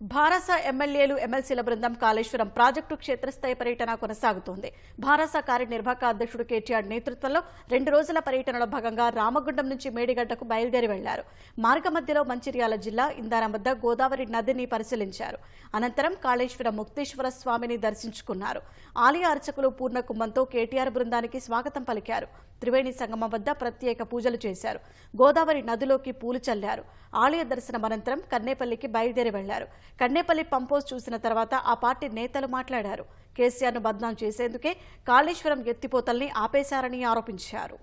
భారస ఎమ్మెల్యేలు ఎమ్మెల్సీల బృందం కాళేశ్వరం ప్రాజెక్టు క్షేత్రస్థాయి పర్యటన కొనసాగుతోంది. భారస కార్యనిర్వాహక అధ్యక్షుడు కేటీఆర్ నేతృత్వంలో రెండు రోజుల పర్యటనలో భాగంగా రామగుండం నుంచి మేడిగడ్డకు బయలుదేరి వెళ్ళారు. మార్గ మధ్యలో మంచిర్యాల జిల్లా ఇందారం వద్ద గోదావరి నదిని పరిశీలించారు. అనంతరం కాళేశ్వరం ముక్తేశ్వర స్వామిని దర్శించుకున్నారు. ఆలయ అర్చకులు పూర్ణ కుంభంతో కేటీఆర్ బృందానికి స్వాగతం పలికారు. త్రివేణి సంగమం వద్ద ప్రత్యేక పూజలు చేశారు. గోదావరి నదిలోకి పూలు చల్లారు. ఆలయ దర్శనం అనంతరం కన్నేపల్లికి బయలుదేరి వెళ్ళారు. కన్నేపల్లి పంపోజ్ చూసిన తర్వాత ఆ పార్టీ నేతలు మాట్లాడారు. కేసీఆర్ను బద్నాం చేసేందుకే కాళేశ్వరం ఎత్తిపోతల్ని ఆపేశారని ఆరోపించారు.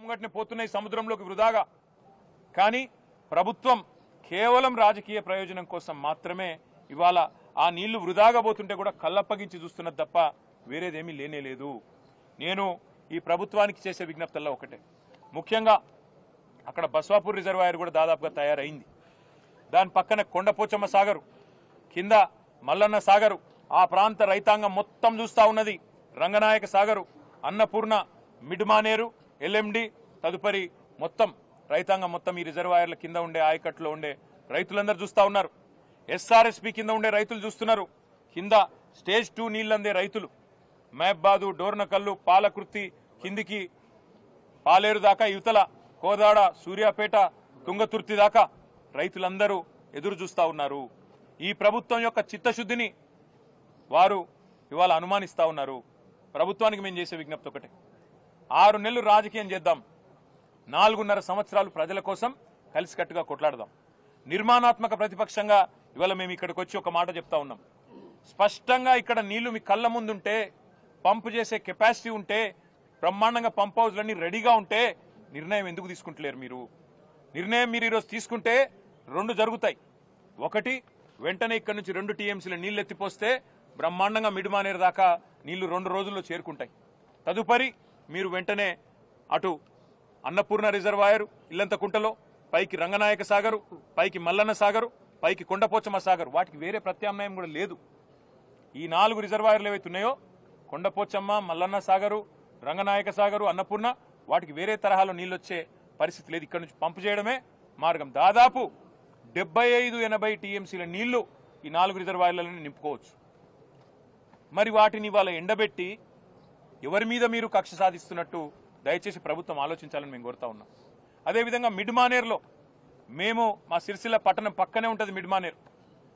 ముంగట్నే పోతున్నాయి సముద్రంలోకి వృధాగా. కానీ ప్రభుత్వం కేవలం రాజకీయ ప్రయోజనం కోసం మాత్రమే ఇవాళ ఆ నీళ్ళు వృధాగా పోతుంటే కూడా కళ్ళప్పగించి చూస్తున్నది తప్ప వేరేదేమీ లేనే లేదు. నేను ఈ ప్రభుత్వానికి చేసే విజ్ఞప్తుల్లో ఒకటే. ముఖ్యంగా అక్కడ బస్వాపూర్ రిజర్వాయర్ కూడా దాదాపుగా తయారైంది. దాని పక్కన కొండపోచమ్మ సాగరు కింద మల్లన్న సాగరు ఆ ప్రాంత రైతాంగం మొత్తం చూస్తా ఉన్నది. రంగనాయక సాగరు అన్నపూర్ణ మిడ్మానేరు ఎల్ఎండి తదుపరి మొత్తం రైతాంగం మొత్తం ఈ రిజర్వాయర్ల కింద ఉండే ఆయకట్లో ఉండే రైతులందరూ చూస్తా ఉన్నారు. ఎస్ఆర్ఎస్పి కింద ఉండే రైతులు చూస్తున్నారు. కింద స్టేజ్ టూ నీళ్ళందే రైతులు. మహబ్బాదు డోర్నకల్లు పాలకృతి కిందికి పాలేరు దాకా యువతల కోదాడ సూర్యాపేట తుంగతుర్తి దాకా రైతులందరూ ఎదురు చూస్తూ ఉన్నారు. ఈ ప్రభుత్వం యొక్క చిత్తశుద్ధిని వారు ఇవాళ అనుమానిస్తూ ఉన్నారు. ప్రభుత్వానికి మేము చేసే విజ్ఞప్తి ఒకటే. ఆరు నెలలు రాజకీయం చేద్దాం. నాలుగున్నర సంవత్సరాలు ప్రజల కోసం కలిసికట్టుగా కొట్లాడదాం. నిర్మాణాత్మక ప్రతిపక్షంగా ఇవాళ మేము ఇక్కడికి వచ్చి ఒక మాట చెప్తా ఉన్నాం. స్పష్టంగా ఇక్కడ నీళ్ళు మీ కళ్ళ ముందుంటే పంప్ చేసే కెపాసిటీ ఉంటే బ్రహ్మాండంగా పంప్ హౌస్లన్నీ రెడీగా ఉంటే నిర్ణయం ఎందుకు తీసుకుంటలేరు మీరు? నిర్ణయం మీరు ఈరోజు తీసుకుంటే రెండు జరుగుతాయి. ఒకటి వెంటనే ఇక్కడ నుంచి రెండు టీఎంసీల నీళ్ళు ఎత్తిపోస్తే బ్రహ్మాండంగా మిడిమానేరు దాకా నీళ్ళు రెండు రోజుల్లో చేరుకుంటాయి. తదుపరి మీరు వెంటనే అటు అన్నపూర్ణ రిజర్వాయరు ఇల్లంతకుంటలో పైకి రంగనాయక సాగరు పైకి మల్లన్న సాగరు పైకి కొండపోచమ్మ సాగర్ వాటికి వేరే ప్రత్యామ్నాయం కూడా లేదు. ఈ నాలుగు రిజర్వాయర్లు ఏవైతే ఉన్నాయో కొండపోచమ్మ మల్లన్న సాగరు రంగనాయక సాగరు అన్నపూర్ణ వాటికి వేరే తరహాలో నీళ్ళొచ్చే పరిస్థితి లేదు. ఇక్కడ నుంచి పంపు చేయడమే మార్గం. దాదాపు డెబ్బై ఐదు ఎనభై టీఎంసీల నీళ్ళు ఈ నాలుగు రిజర్వాయర్లను నింపుకోవచ్చు. మరి వాటిని ఇవాళ ఎండబెట్టి ఎవరి మీద మీరు కక్ష సాధిస్తున్నట్టు దయచేసి ప్రభుత్వం ఆలోచించాలని మేము కోరుతా ఉన్నాం. అదేవిధంగా మిడ్మానేర్లో మేము మా సిరిసిల్ల పట్టణం పక్కనే ఉంటుంది మిడ్మానేర్.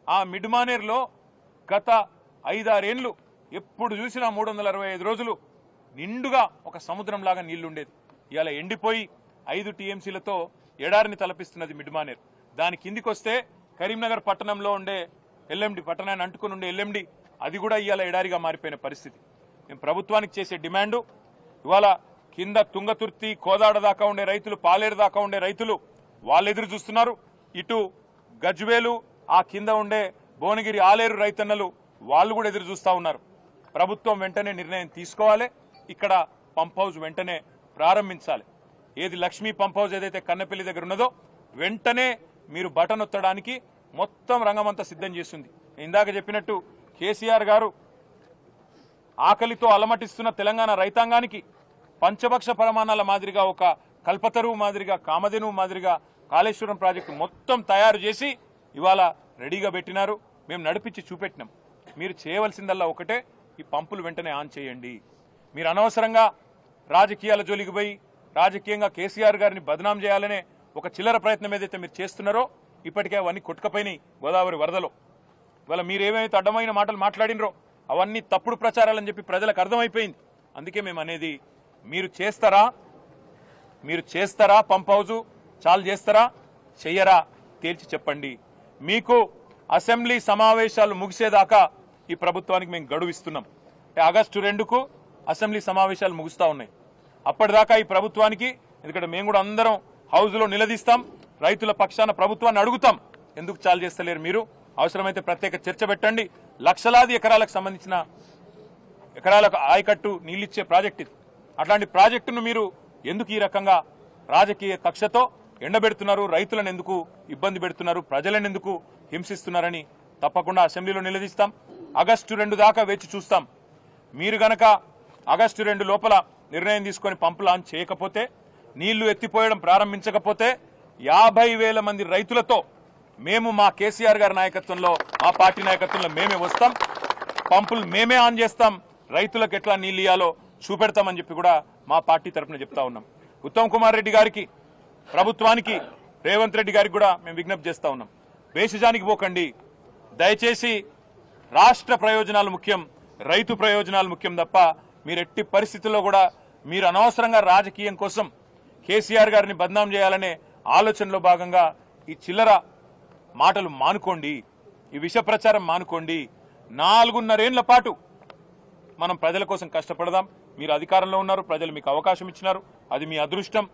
ఆ మిడ్మానేర్లో గత ఐదారేండ్లు ఎప్పుడు చూసినా మూడు వందల అరవై ఐదు రోజులు నిండుగా ఒక సముద్రంలాగా నీళ్ళుండేది. ఇవాళ ఎండిపోయి ఐదు టీఎంసీలతో ఎడారిని తలపిస్తున్నది మిడ్మానేర్ దాని కిందికి వస్తే కరీంనగర్ పట్టణంలో ఉండే ఎల్ఎండి పట్టణాన్ని అంటుకుని ఉండే ఎల్ఎండి అది కూడా ఇవాళ ఎడారిగా మారిపోయిన పరిస్థితి. మేము ప్రభుత్వానికి చేసే డిమాండు ఇవాళ కింద తుంగతుర్తి కోదాడ దాకా ఉండే రైతులు పాలేరు దాకా ఉండే రైతులు వాళ్ళు ఎదురు చూస్తున్నారు. ఇటు గజ్వేలు ఆ కింద ఉండే భువనగిరి ఆలేరు రైతన్నలు వాళ్ళు కూడా ఎదురు చూస్తా ఉన్నారు. ప్రభుత్వం వెంటనే నిర్ణయం తీసుకోవాలి. ఇక్కడ పంప్ హౌస్ వెంటనే ప్రారంభించాలి. ఏది లక్ష్మీ పంప్ హౌస్ ఏదైతే కన్నపల్లి దగ్గర ఉన్నదో వెంటనే మీరు బటన్ ఒత్తడానికి మొత్తం రంగమంతా సిద్ధం చేస్తుంది. ఇందాక చెప్పినట్టు కేసీఆర్ గారు ఆకలితో అలమటిస్తున్న తెలంగాణ రైతాంగానికి పంచభక్ష ప్రమాణాల మాదిరిగా ఒక కల్పతరువు మాదిరిగా కామధేను మాదిరిగా కాళేశ్వరం ప్రాజెక్టు మొత్తం తయారు చేసి ఇవాళ రెడీగా పెట్టినారు. మేము నడిపించి చూపెట్టినాం. మీరు చేయవలసిందల్లా ఒకటే. ఈ పంపులు వెంటనే ఆన్ చేయండి. మీరు అనవసరంగా రాజకీయాల జోలికి పోయి రాజకీయంగా కేసీఆర్ గారిని బదనాం చేయాలనే ఒక చిల్లర ప్రయత్నం ఏదైతే మీరు చేస్తున్నారో ఇప్పటికే అవన్నీ కొట్టుకపోయినాయి గోదావరి వరదలో. ఇవాళ మీరు ఏమైతే అడ్డమైన మాటలు మాట్లాడినరో అవన్నీ తప్పుడు ప్రచారాలని చెప్పి ప్రజలకు అర్థమైపోయింది. అందుకే మేము అనేది మీరు చేస్తారా? మీరు చేస్తారా? పంప్ హౌజు చాలు చేస్తారా? చెయ్యరా? తేల్చి చెప్పండి. మీకు అసెంబ్లీ సమావేశాలు ముగిసేదాకా ఈ ప్రభుత్వానికి మేము గడువు ఇస్తున్నాం. ఆగస్టు రెండుకు అసెంబ్లీ సమావేశాలు ముగుస్తా ఉన్నాయి. అప్పటిదాకా ఈ ప్రభుత్వానికి ఎందుకంటే మేము కూడా అందరం హౌస్లో నిలదీస్తాం రైతుల పక్షాన ప్రభుత్వాన్ని అడుగుతాం. ఎందుకు చాలు చేస్తలేరు మీరు? అవసరమైతే ప్రత్యేక చర్చ పెట్టండి. లక్షలాది ఎకరాలకు సంబంధించిన ఎకరాలకు ఆయకట్టు నీళ్ళిచ్చే ప్రాజెక్ట్ ఇది. అట్లాంటి ప్రాజెక్టును మీరు ఎందుకు ఈ రకంగా రాజకీయ కక్షతో ఎండబెడుతున్నారు? రైతులను ఎందుకు ఇబ్బంది పెడుతున్నారు? ప్రజలను ఎందుకు హింసిస్తున్నారని తప్పకుండా అసెంబ్లీలో నిలదీస్తాం. ఆగస్టు రెండు దాకా వేచి చూస్తాం. మీరు గనక ఆగస్టు రెండు లోపల నిర్ణయం తీసుకొని పంపు లాంచ్ చేయకపోతే నీళ్ళు ఎత్తిపోయడం ప్రారంభించకపోతే యాభై వేల మంది రైతులతో మేము మా కేసీఆర్ గారి నాయకత్వంలో మా పార్టీ నాయకత్వంలో మేమే వస్తాం. పంపులు మేమే ఆన్ చేస్తాం. రైతులకు ఎట్లా నీళ్ళు ఇయ్యాలో చూపెడతామని చెప్పి కూడా మా పార్టీ తరఫున చెప్తా ఉన్నాం. ఉత్తమ్ కుమార్ రెడ్డి గారికి ప్రభుత్వానికి రేవంత్ రెడ్డి గారికి కూడా మేము విజ్ఞప్తి చేస్తా ఉన్నాం. వేషజానికి పోకండి. దయచేసి రాష్ట్ర ప్రయోజనాలు ముఖ్యం రైతు ప్రయోజనాలు ముఖ్యం తప్ప మీరు ఎట్టి పరిస్థితుల్లో కూడా మీరు అనవసరంగా రాజకీయం కోసం కేసీఆర్ గారిని బద్నాం చేయాలనే ఆలోచనలో భాగంగా ఈ చిల్లర మాటలు మానుకోండి ఈ విష ప్రచారం మానుకోండి. నాలుగున్నరేళ్ళ పాటు మనం ప్రజల కోసం కష్టపడదాం. మీరు అధికారంలో ఉన్నారు ప్రజలు మీకు అవకాశం ఇచ్చినారు. అది మీ అదృష్టం.